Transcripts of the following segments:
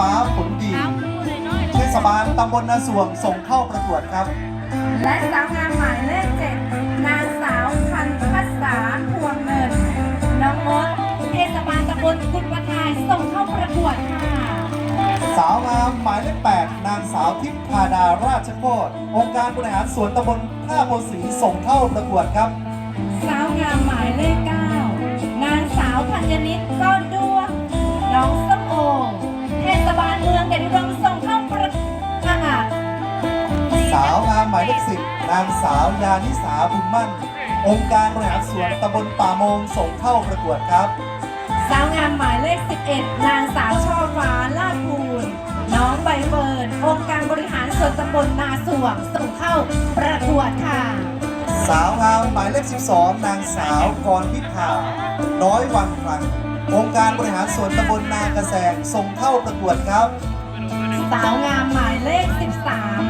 ฟ้าผลดีเทศบาลตำบลนาสวงส่งเข้าประกวดครับ และสาวงามหมายเลขเจ็ดนางสาวพันพัษาพวงเงินน้องมดเทศบาลตำบลกุฎปทายส่งเข้าประกวดค่ะสาวงามหมายเลขแปดนางสาวทิพย์พาดาราชโคตรองค์การบริหารส่วนตำบลท่าโพสีส่งเข้าประกวดครับ สาวงามหมายเลขเก้านางสาวธัญนิตก้ หมายเลขสิบนางสาวยานิสาบุญมั่น องค์การบริหารส่วนตำบลป่าโมงส่งเข้าประกวดครับ สาวงามหมายเลข 11 นางสาวช่อฟ้าลาดพูนน้องใบเฟิร์นองค์การบริหารส่วนตำบลนาสวงส่งเข้าประกวดค่ะ สาวงามหมายเลข 12 นางสาวกรพิพาน้อยวังครังองค์การบริหารส่วนตำบลนากระแสงส่งเข้าประกวดครับ สาวงามหมายเลข 13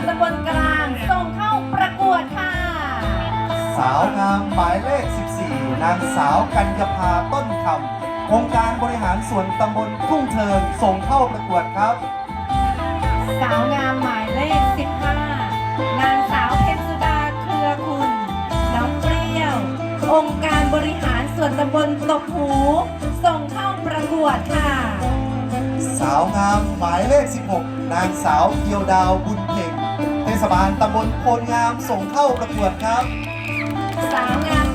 ส่วนตำบลกลาง ส่งเข้าประกวดค่ะ สาวงามหมายเลข 14 นางสาวกัญญาภาต้นคำองค์การบริหารส่วนตำบลทุ่งเทิงส่งเข้าประกวดครับ สาวงามหมายเลข 15 นางสาวเพ็ญสุดาเครือคุณ น้องเปรี้ยว องค์การบริหารส่วนตำบลตกหู ส่งเข้าประกวดค่ะ สาวงามหมายเลข 16 นางสาวเกียวดาวบุญเพ่ง เทศบาลตำบลโพนงามส่งเข้าประกวดครับ สาวงาม